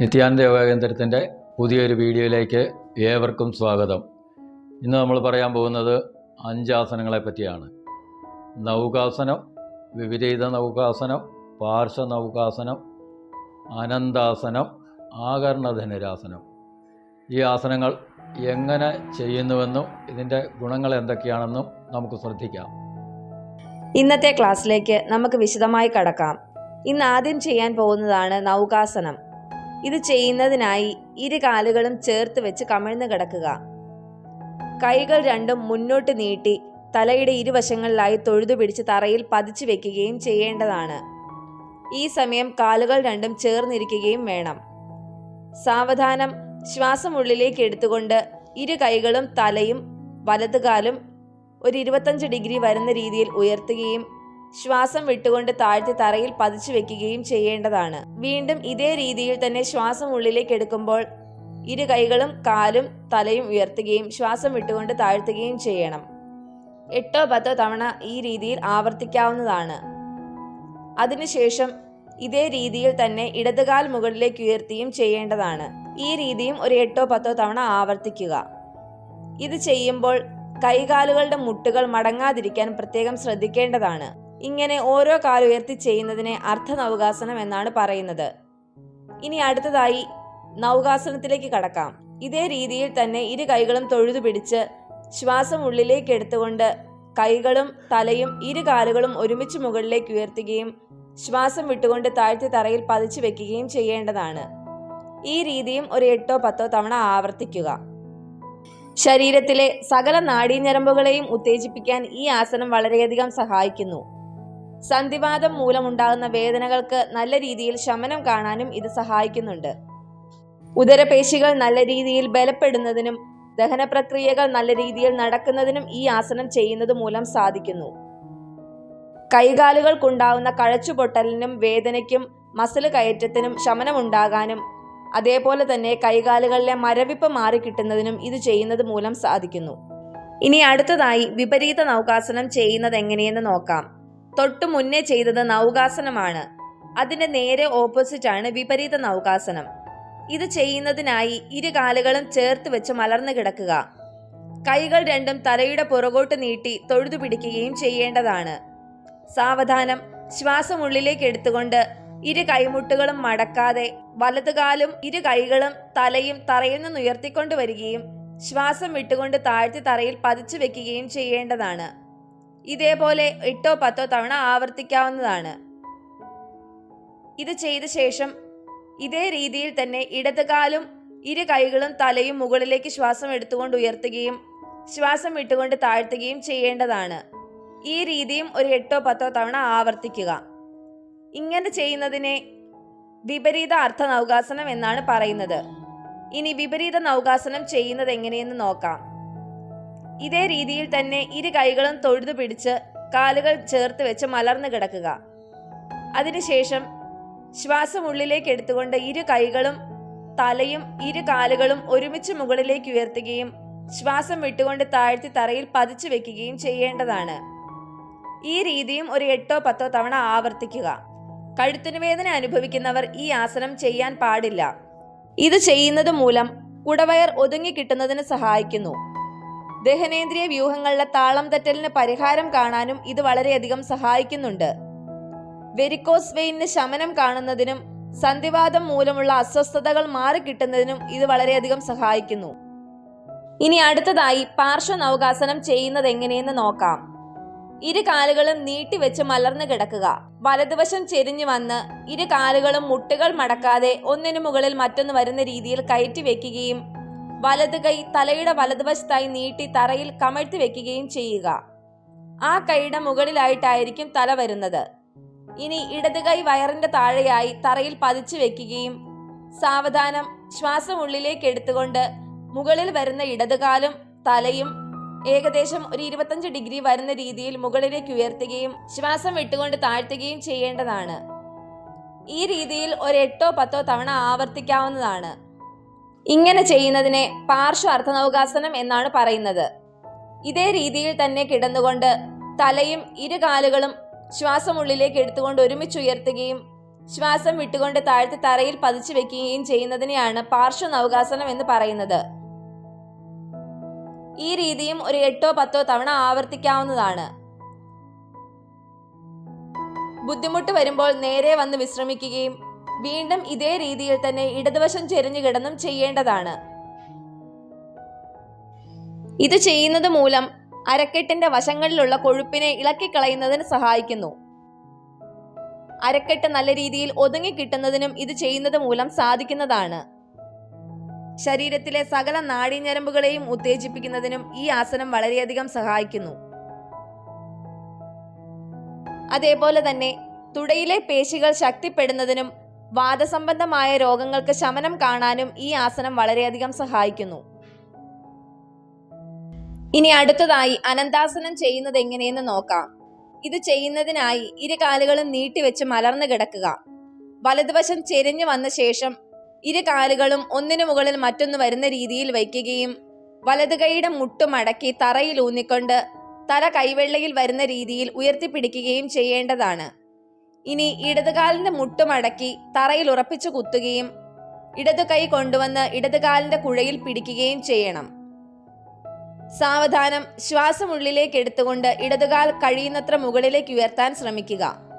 നിത്യാനന്ദ യോഗ കേന്ദ്രത്തിന്റെ പുതിയൊരു വീഡിയോയിലേക്ക് ഏവർക്കും സ്വാഗതം. ഇന്ന് നമ്മൾ പറയാൻ പോകുന്നത് അഞ്ചാസനങ്ങളെ പറ്റിയാണ്. നൗകാസനം വിപരീത നൗകാസനം പാർശ്വ നൗകാസനം അനന്താസനം ആകർണധനുരാസനം. ഈ ആസനങ്ങൾ എങ്ങനെ ചെയ്യുന്നുവെന്നും ഇതിന്റെ ഗുണങ്ങൾ എന്തൊക്കെയാണെന്നും നമുക്ക് ശ്രദ്ധിക്കാം. ഇന്നത്തെ ക്ലാസ്സിലേക്ക് നമുക്ക് വിശദമായി കടക്കാം. ഇന്ന് ആദ്യം ചെയ്യാൻ പോകുന്നതാണ് നൗകാസനം. ഇത് ചെയ്യുന്നതിനായി ഇരു കാലുകളും ചേർത്ത് വെച്ച് കമിഴ്ന്ന് കിടക്കുക. കൈകൾ രണ്ടും മുന്നോട്ട് നീട്ടി തലയുടെ ഇരുവശങ്ങളിലായി തൊഴുതു പിടിച്ച് തറയിൽ പതിച്ചു വെക്കുകയും ചെയ്യേണ്ടതാണ്. ഈ സമയം കാലുകൾ രണ്ടും ചേർന്നിരിക്കുകയും വേണം. സാവധാനം ശ്വാസം ഉള്ളിലേക്ക് എടുത്തുകൊണ്ട് ഇരു കൈകളും തലയും വലതുകാലും ഒരു ഇരുപത്തഞ്ച് ഡിഗ്രി വരുന്ന രീതിയിൽ ഉയർത്തുകയും ശ്വാസം വിട്ടുകൊണ്ട് താഴ്ത്തി തറയിൽ പതിച്ചു വെക്കുകയും ചെയ്യേണ്ടതാണ്. വീണ്ടും ഇതേ രീതിയിൽ തന്നെ ശ്വാസം ഉള്ളിലേക്ക് എടുക്കുമ്പോൾ ഇരു കൈകളും കാലും തലയും ഉയർത്തുകയും ശ്വാസം വിട്ടുകൊണ്ട് താഴ്ത്തുകയും ചെയ്യണം. എട്ടോ പത്തോ തവണ ഈ രീതിയിൽ ആവർത്തിക്കാവുന്നതാണ്. അതിനുശേഷം ഇതേ രീതിയിൽ തന്നെ ഇടതുകാൽ മുകളിലേക്ക് ഉയർത്തിയും ചെയ്യേണ്ടതാണ്. ഈ രീതിയും ഒരു എട്ടോ പത്തോ തവണ ആവർത്തിക്കുക. ഇത് ചെയ്യുമ്പോൾ കൈകാലുകളുടെ മുട്ടുകൾ മടങ്ങാതിരിക്കാൻ പ്രത്യേകം ശ്രദ്ധിക്കേണ്ടതാണ്. ഇങ്ങനെ ഓരോ കാലുയർത്തി ചെയ്യുന്നതിനെ ചെയ്യുന്നതിനെ അർദ്ധനൗകാസനം എന്നാണ് പറയുന്നത്. ഇനി അടുത്തതായി നൗകാസനത്തിലേക്ക് കടക്കാം. ഇതേ രീതിയിൽ തന്നെ ഇരു കൈകളും തൊഴുതു പിടിച്ച് ശ്വാസം ഉള്ളിലേക്ക് എടുത്തുകൊണ്ട് കൈകളും തലയും ഇരു കാലുകളും ഒരുമിച്ച് മുകളിലേക്ക് ഉയർത്തുകയും ശ്വാസം വിട്ടുകൊണ്ട് താഴ്ത്തി തറയിൽ പതിച്ചു വെക്കുകയും ചെയ്യേണ്ടതാണ്. ഈ രീതിയും ഒരു എട്ടോ പത്തോ തവണ ആവർത്തിക്കുക. ശരീരത്തിലെ സകല നാഡീഞരമ്പുകളെയും ഉത്തേജിപ്പിക്കാൻ ഈ ആസനം വളരെയധികം സഹായിക്കുന്നു. സന്ധിവാദം മൂലമുണ്ടാകുന്ന വേദനകൾക്ക് നല്ല രീതിയിൽ ശമനം കാണാനും ഇത് സഹായിക്കുന്നുണ്ട്. ഉദരപേശികൾ നല്ല രീതിയിൽ ബലപ്പെടുന്നതിനും ദഹന പ്രക്രിയകൾ നല്ല രീതിയിൽ നടക്കുന്നതിനും ഈ ആസനം ചെയ്യുന്നത് മൂലം സാധിക്കുന്നു. കൈകാലുകൾക്കുണ്ടാവുന്ന കഴച്ചുപൊട്ടലിനും വേദനയ്ക്കും മസിൽ കയറ്റത്തിനും ശമനമുണ്ടാകാനും അതേപോലെ തന്നെ കൈകാലുകളിലെ മരവിപ്പ് മാറിക്കിട്ടുന്നതിനും ഇത് ചെയ്യുന്നത് മൂലം സാധിക്കുന്നു. ഇനി അടുത്തതായി വിപരീത നൗകാസനം ചെയ്യുന്നത് എങ്ങനെയെന്ന് നോക്കാം. തൊട്ടു മുന്നേ ചെയ്തത് നൗകാസനമാണ്. അതിന്റെ നേരെ ഓപ്പോസിറ്റ് ആണ് വിപരീത നൗകാസനം. ഇത് ചെയ്യുന്നതിനായി ഇരു കാലുകളും ചേർത്ത് വെച്ച് മലർന്നു കിടക്കുക. കൈകൾ രണ്ടും തലയുടെ പുറകോട്ട് നീട്ടി തൊഴുതു പിടിക്കുകയും ചെയ്യേണ്ടതാണ്. സാവധാനം ശ്വാസം ഉള്ളിലേക്ക് എടുത്തുകൊണ്ട് ഇരു കൈമുട്ടുകളും മടക്കാതെ വലതുകാലും ഇരു കൈകളും തലയും തറയിൽ നിന്ന് ഉയർത്തിക്കൊണ്ട് വരികയും ശ്വാസം വിട്ടുകൊണ്ട് താഴ്ത്തി തറയിൽ പതിച്ചു വെക്കുകയും ചെയ്യേണ്ടതാണ്. ഇതേപോലെ എട്ടോ പത്തോ തവണ ആവർത്തിക്കാവുന്നതാണ്. ഇത് ചെയ്ത ശേഷം ഇതേ രീതിയിൽ തന്നെ ഇടതുകാലും ഇരു കൈകളും തലയും മുകളിലേക്ക് ശ്വാസം എടുത്തുകൊണ്ട് ഉയർത്തുകയും ശ്വാസം വിട്ടുകൊണ്ട് താഴ്ത്തുകയും ചെയ്യേണ്ടതാണ്. ഈ രീതിയും ഒരു എട്ടോ പത്തോ തവണ ആവർത്തിക്കുക. ഇങ്ങനെ ചെയ്യുന്നതിനെ വിപരീത അർത്ഥ നൗകാസനം എന്നാണ് പറയുന്നത്. ഇനി വിപരീത നൗകാസനം ചെയ്യുന്നത് എങ്ങനെയെന്ന് നോക്കാം. ഇതേ രീതിയിൽ തന്നെ ഇരു കൈകളും തൊഴുതു പിടിച്ച് കാലുകൾ ചേർത്ത് വെച്ച് മലർന്നു കിടക്കുക. അതിനുശേഷം ശ്വാസം ഉള്ളിലേക്ക് എടുത്തുകൊണ്ട് ഇരു കൈകളും തലയും ഇരു കാലുകളും ഒരുമിച്ച് മുകളിലേക്ക് ഉയർത്തുകയും ശ്വാസം വിട്ടുകൊണ്ട് താഴ്ത്തി തറയിൽ പതിച്ചു വെക്കുകയും ചെയ്യേണ്ടതാണ്. ഈ രീതിയും ഒരു എട്ടോ പത്തോ തവണ ആവർത്തിക്കുക. കഴുത്തിന് വേദന അനുഭവിക്കുന്നവർ ഈ ആസനം ചെയ്യാൻ പാടില്ല. ഇത് ചെയ്യുന്നത് മൂലം കുടവയർ ഒതുങ്ങി കിട്ടുന്നതിന് സഹായിക്കുന്നു. ദഹനേന്ദ്രിയ വ്യൂഹങ്ങളിലെ താളം തെറ്റലിന് പരിഹാരം കാണാനും ഇത് വളരെയധികം സഹായിക്കുന്നുണ്ട്. വെരിക്കോസ് വെയിന് ശമനം കാണുന്നതിനും സന്ധിവാദം മൂലമുള്ള അസ്വസ്ഥതകൾ മാറി കിട്ടുന്നതിനും ഇത് വളരെയധികം സഹായിക്കുന്നു. ഇനി അടുത്തതായി പാർശ്വനൗകാസനം ചെയ്യുന്നത് എങ്ങനെയെന്ന് നോക്കാം. ഇരു കാലുകളും നീട്ടിവെച്ച് മലർന്നു കിടക്കുക. വലതുവശം ചെരിഞ്ഞു വന്ന് ഇരു കാലുകളും മുട്ടുകൾ മടക്കാതെ ഒന്നിനു മുകളിൽ മറ്റൊന്ന് വരുന്ന രീതിയിൽ കയറ്റി വെക്കുകയും വലതു കൈ തലയുടെ വലതുവശത്തായി നീട്ടി തറയിൽ കമഴ്ത്തി വെക്കുകയും ചെയ്യുക. ആ കൈയുടെ മുകളിലായിട്ടായിരിക്കും തല വരുന്നത്. ഇനി ഇടത് കൈ വയറിന്റെ താഴെയായി തറയിൽ പതിച്ചു വെക്കുകയും സാവധാനം ശ്വാസം ഉള്ളിലേക്ക് എടുത്തുകൊണ്ട് മുകളിൽ വരുന്ന ഇടതുകാലും തലയും ഏകദേശം ഒരു ഇരുപത്തഞ്ച് ഡിഗ്രി വരുന്ന രീതിയിൽ മുകളിലേക്ക് ഉയർത്തുകയും ശ്വാസം വിട്ടുകൊണ്ട് താഴ്ത്തുകയും ചെയ്യേണ്ടതാണ്. ഈ രീതിയിൽ ഒരു എട്ടോ പത്തോ തവണ ആവർത്തിക്കാവുന്നതാണ്. ഇങ്ങനെ ചെയ്യുന്നതിനെ പാർശ്വ അർത്ഥനൗകാസനം എന്നാണ് പറയുന്നത്. ഇതേ രീതിയിൽ തന്നെ കിടന്നുകൊണ്ട് തലയും ഇരു കാലുകളും ശ്വാസം ഉള്ളിലേക്ക് എടുത്തുകൊണ്ട് ഒരുമിച്ച് ഉയർത്തുകയും ശ്വാസം വിട്ടുകൊണ്ട് താഴ്ത്തി തറയിൽ പതിച്ചു വെക്കുകയും ചെയ്യുന്നതിനെയാണ് പാർശ്വ നവകാസനം എന്ന് പറയുന്നത്. ഈ രീതിയും ഒരു എട്ടോ പത്തോ തവണ ആവർത്തിക്കാവുന്നതാണ്. ബുദ്ധിമുട്ട് വരുമ്പോൾ നേരെ വന്ന് വിശ്രമിക്കുകയും വീണ്ടും ഇതേ രീതിയിൽ തന്നെ ഇടതുവശം ചെരിഞ്ഞു കിടന്നും ചെയ്യേണ്ടതാണ്. ഇത് ചെയ്യുന്നത് മൂലം അരക്കെട്ടിന്റെ വശങ്ങളിലുള്ള കൊഴുപ്പിനെ ഇളക്കിക്കളയുന്നതിന് സഹായിക്കുന്നു. അരക്കെട്ട് നല്ല രീതിയിൽ ഒതുങ്ങി കിട്ടുന്നതിനും ഇത് ചെയ്യുന്നത് മൂലം സാധിക്കുന്നതാണ്. ശരീരത്തിലെ സകല നാഡീഞ്ഞരമ്പുകളെയും ഉത്തേജിപ്പിക്കുന്നതിനും ഈ ആസനം വളരെയധികം സഹായിക്കുന്നു. അതേപോലെ തന്നെ തുടയിലെ പേശികൾ ശക്തിപ്പെടുന്നതിനും വാദസംബന്ധമായ രോഗങ്ങൾക്ക് ശമനം കാണാനും ഈ ആസനം വളരെയധികം സഹായിക്കുന്നു. ഇനി അടുത്തതായി അനന്താസനം ചെയ്യുന്നത് എങ്ങനെയെന്ന് നോക്കാം. ഇത് ചെയ്യുന്നതിനായി ഇരു കാലുകളും നീട്ടിവെച്ച് മലർന്നു കിടക്കുക. വലതുവശം ചെരിഞ്ഞു വന്ന ശേഷം ഇരു കാലുകളും ഒന്നിനു മുകളിൽ മറ്റൊന്ന് വരുന്ന രീതിയിൽ വയ്ക്കുകയും വലതു കൈയുടെ മുട്ടുമടക്കി തറയിൽ ഊന്നിക്കൊണ്ട് തല കൈവെള്ളയിൽ വരുന്ന രീതിയിൽ ഉയർത്തിപ്പിടിക്കുകയും ചെയ്യേണ്ടതാണ്. ഇനി ഇടതുകാലിന്റെ മുട്ടുമടക്കി തറയിൽ ഉറപ്പിച്ചു കുത്തുകയും ഇടതു കൈ കൊണ്ടുവന്ന് ഇടതുകാലിന്റെ കുഴയിൽ പിടിക്കുകയും ചെയ്യണം. സാവധാനം ശ്വാസം ഉള്ളിലേക്ക് എടുത്തുകൊണ്ട് ഇടതുകാൽ കഴിയുന്നത്ര മുകളിലേക്ക് ഉയർത്താൻ ശ്രമിക്കുക.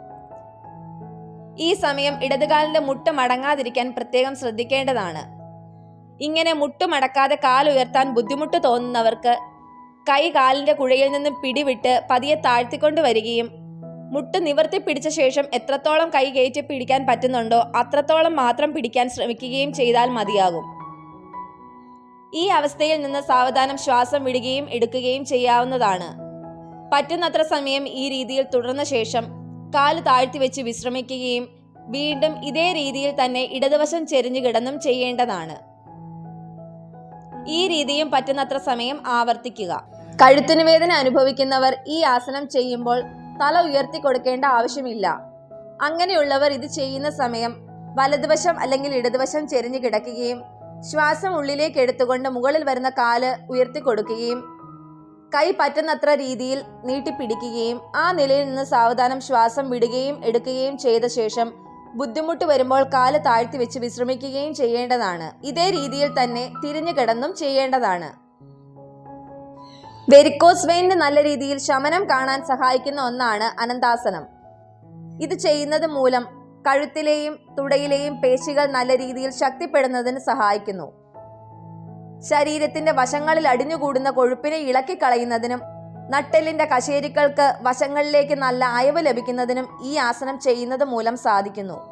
ഈ സമയം ഇടതുകാലിന്റെ മുട്ട് മടങ്ങാതിരിക്കാൻ പ്രത്യേകം ശ്രദ്ധിക്കേണ്ടതാണ്. ഇങ്ങനെ മുട്ടുമടക്കാതെ കാൽ ഉയർത്താൻ ബുദ്ധിമുട്ട് തോന്നുന്നവർക്ക് കൈ കാലിന്റെ കുഴയിൽ നിന്നും പിടിവിട്ട് പതിയെ താഴ്ത്തിക്കൊണ്ട് വരികയും മുട്ട് നിവർത്തി പിടിച്ച ശേഷം എത്രത്തോളം കൈ കയറ്റി പിടിക്കാൻ പറ്റുന്നുണ്ടോ അത്രത്തോളം മാത്രം പിടിക്കാൻ ശ്രമിക്കുകയും ചെയ്താൽ മതിയാകും. ഈ അവസ്ഥയിൽ നിന്ന് സാവധാനം ശ്വാസം വിടുകയും എടുക്കുകയും ചെയ്യാവുന്നതാണ്. പറ്റുന്നത്ര സമയം ഈ രീതിയിൽ തുടർന്ന ശേഷം കാൽ താഴ്ത്തി വെച്ച് വിശ്രമിക്കുകയും വീണ്ടും ഇതേ രീതിയിൽ തന്നെ ഇടതുവശം ചെരിഞ്ഞു കിടന്നും ചെയ്യേണ്ടതാണ്. ഈ രീതിയും പറ്റുന്നത്ര സമയം ആവർത്തിക്കുക. കഴുത്തിന് വേദന അനുഭവിക്കുന്നവർ ഈ ആസനം ചെയ്യുമ്പോൾ തല ഉയർത്തി കൊടുക്കേണ്ട ആവശ്യമില്ല. അങ്ങനെയുള്ളവർ ഇത് ചെയ്യുന്ന സമയം വലതുവശം അല്ലെങ്കിൽ ഇടതുവശം ചെരിഞ്ഞു കിടക്കുകയും ശ്വാസം ഉള്ളിലേക്ക് എടുത്തുകൊണ്ട് മുകളിൽ വരുന്ന കാൽ ഉയർത്തി കൊടുക്കുകയും കൈ പറ്റുന്നത്ര രീതിയിൽ നീട്ടിപ്പിടിക്കുകയും ആ നിലയിൽ നിന്ന് സാവധാനം ശ്വാസം വിടുകയും എടുക്കുകയും ചെയ്ത ശേഷം ബുദ്ധിമുട്ട് വരുമ്പോൾ കാൽ താഴ്ത്തി വെച്ച് വിശ്രമിക്കുകയും ചെയ്യേണ്ടതാണ്. ഇതേ രീതിയിൽ തന്നെ തിരിഞ്ഞു കിടന്നും ചെയ്യേണ്ടതാണ്. വെരിക്കോസ് വെയിന് നല്ല രീതിയിൽ ശമനം കാണാൻ സഹായിക്കുന്ന ഒന്നാണ് അനന്താസനം. ഇത് ചെയ്യുന്നത് മൂലം കഴുത്തിലെയും തുടയിലെയും പേശികൾ നല്ല രീതിയിൽ ശക്തിപ്പെടുന്നതിന് സഹായിക്കുന്നു. ശരീരത്തിന്റെ വശങ്ങളിൽ അടിഞ്ഞുകൂടുന്ന കൊഴുപ്പിനെ ഇളക്കിക്കളയുന്നതിനും നട്ടെല്ലിന്റെ കശേരികൾക്ക് വശങ്ങളിലേക്ക് നല്ല അയവ് ലഭിക്കുന്നതിനും ഈ ആസനം ചെയ്യുന്നത് മൂലം സാധിക്കുന്നു.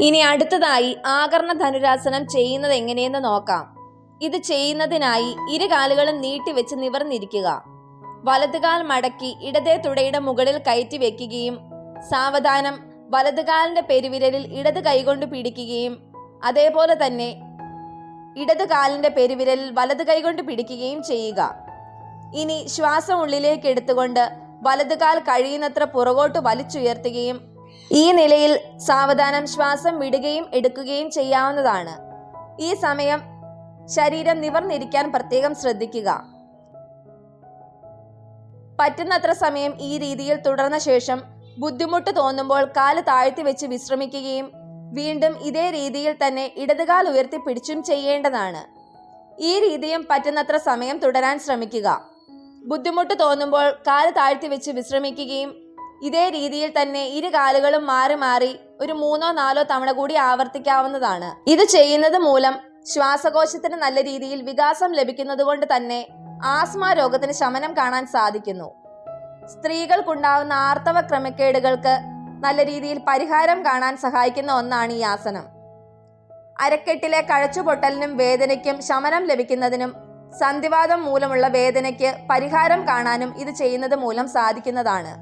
ഇനി അടുത്തതായി ആകർണ ധനുരാസനം ചെയ്യുന്നത് എങ്ങനെയെന്ന് നോക്കാം. ഇത് ചെയ്യുന്നതിനായി ഇരു കാലുകളും നീട്ടിവെച്ച് നിവർന്നിരിക്കുക. വലതുകാൽ മടക്കി ഇടതേ തുടയുടെ മുകളിൽ കയറ്റി വെക്കുകയും സാവധാനം വലതുകാലിന്റെ പെരുവിരലിൽ ഇടത് കൈകൊണ്ട് പിടിക്കുകയും അതേപോലെ തന്നെ ഇടത് കാലിന്റെ പെരുവിരലിൽ വലത് കൈകൊണ്ട് പിടിക്കുകയും ചെയ്യുക. ഇനി ശ്വാസം ഉള്ളിലേക്ക് എടുത്തുകൊണ്ട് വലത് കാൽ കഴിയുന്നത്ര പുറകോട്ട് വലിച്ചുയർത്തുകയും ഈ നിലയിൽ സാവധാനം ശ്വാസം വിടുകയും എടുക്കുകയും ചെയ്യാവുന്നതാണ്. ഈ സമയം ശരീരം നിവർന്നിരിക്കാൻ പ്രത്യേകം ശ്രദ്ധിക്കുക. പറ്റുന്നത്ര സമയം ഈ രീതിയിൽ തുടർന്ന ശേഷം ബുദ്ധിമുട്ട് തോന്നുമ്പോൾ കാൽ താഴ്ത്തി വെച്ച് വിശ്രമിക്കുകയും വീണ്ടും ഇതേ രീതിയിൽ തന്നെ ഇടതുകാൽ ഉയർത്തി പിടിച്ചും ചെയ്യേണ്ടതാണ്. ഈ രീതിയും പറ്റുന്നത്ര സമയം തുടരാൻ ശ്രമിക്കുക. ബുദ്ധിമുട്ട് തോന്നുമ്പോൾ കാൽ താഴ്ത്തി വെച്ച് വിശ്രമിക്കുകയും ഇതേ രീതിയിൽ തന്നെ ഇരു കാലുകളും മാറി മാറി ഒരു മൂന്നോ നാലോ തവണ കൂടി ആവർത്തിക്കാവുന്നതാണ്. ഇത് ചെയ്യുന്നത് മൂലം ശ്വാസകോശത്തിന് നല്ല രീതിയിൽ വികാസം ലഭിക്കുന്നത് കൊണ്ട് തന്നെ ആസ്മ രോഗത്തിന് ശമനം കാണാൻ സാധിക്കുന്നു. സ്ത്രീകൾക്കുണ്ടാവുന്ന ആർത്തവ ക്രമക്കേടുകൾക്ക് നല്ല രീതിയിൽ പരിഹാരം കാണാൻ സഹായിക്കുന്ന ഒന്നാണ് ഈ ആസനം. അരക്കെട്ടിലെ കഴച്ചുപൊട്ടലിനും വേദനയ്ക്കും ശമനം ലഭിക്കുന്നതിനും സന്ധിവാദം മൂലമുള്ള വേദനയ്ക്ക് പരിഹാരം കാണാനും ഇത് ചെയ്യുന്നത് മൂലം സാധിക്കുന്നതാണ്.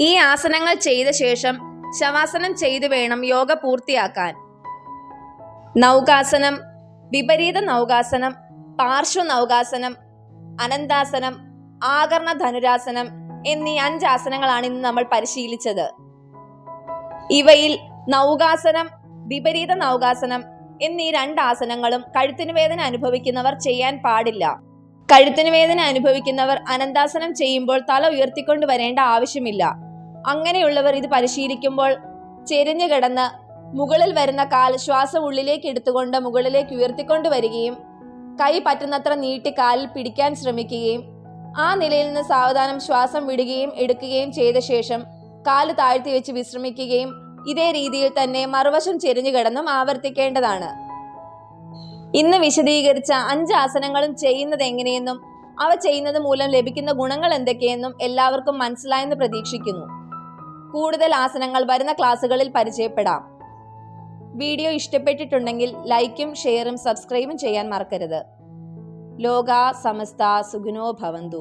ഈ ആസനങ്ങൾ ചെയ്ത ശേഷം ശവാസനം ചെയ്തു വേണം യോഗ പൂർത്തിയാക്കാൻ. നൗകാസനം വിപരീത നൗകാസനം പാർശ്വ നൗകാസനം അനന്താസനം ആകർണ ധനുരാസനം എന്നീ അഞ്ച് ആസനങ്ങളാണ് ഇന്ന് നമ്മൾ പരിശീലിച്ചത്. ഇവയിൽ നൗകാസനം വിപരീത നൗകാസനം എന്നീ രണ്ട് ആസനങ്ങളും കഴുത്തിന് വേദന അനുഭവിക്കുന്നവർ ചെയ്യാൻ പാടില്ല. കഴുത്തിന് വേദന അനുഭവിക്കുന്നവർ അനന്താസനം ചെയ്യുമ്പോൾ തല ഉയർത്തിക്കൊണ്ട് വരേണ്ട ആവശ്യമില്ല. അങ്ങനെയുള്ളവർ ഇത് പരിശീലിക്കുമ്പോൾ ചെരിഞ്ഞു കിടന്ന് മുകളിൽ വരുന്ന കാൽ ശ്വാസം ഉള്ളിലേക്ക് എടുത്തുകൊണ്ട് മുകളിലേക്ക് ഉയർത്തിക്കൊണ്ട് വരികയും കൈ പറ്റുന്നത്ര നീട്ടി കാലിൽ പിടിക്കാൻ ശ്രമിക്കുകയും ആ നിലയിൽ നിന്ന് സാവധാനം ശ്വാസം വിടുകയും എടുക്കുകയും ചെയ്ത ശേഷം കാൽ താഴ്ത്തി വെച്ച് വിശ്രമിക്കുകയും ഇതേ രീതിയിൽ തന്നെ മറുവശം ചെരിഞ്ഞു കിടന്നും ആവർത്തിക്കേണ്ടതാണ്. ഇന്ന് വിശദീകരിച്ച അഞ്ച് ആസനങ്ങളും ചെയ്യുന്നത് എങ്ങനെയെന്നും അവ ചെയ്യുന്നത് മൂലം ലഭിക്കുന്ന ഗുണങ്ങൾ എന്തൊക്കെയെന്നും എല്ലാവർക്കും മനസ്സിലായെന്ന് പ്രതീക്ഷിക്കുന്നു. കൂടുതൽ ആസനങ്ങൾ വരുന്ന ക്ലാസ്സുകളിൽ പരിചയപ്പെടാം. വീഡിയോ ഇഷ്ടപ്പെട്ടിട്ടുണ്ടെങ്കിൽ ലൈക്കും ഷെയറും സബ്സ്ക്രൈബും ചെയ്യാൻ മറക്കരുത്. లోగా సమస్త సుగుణో భవంతు.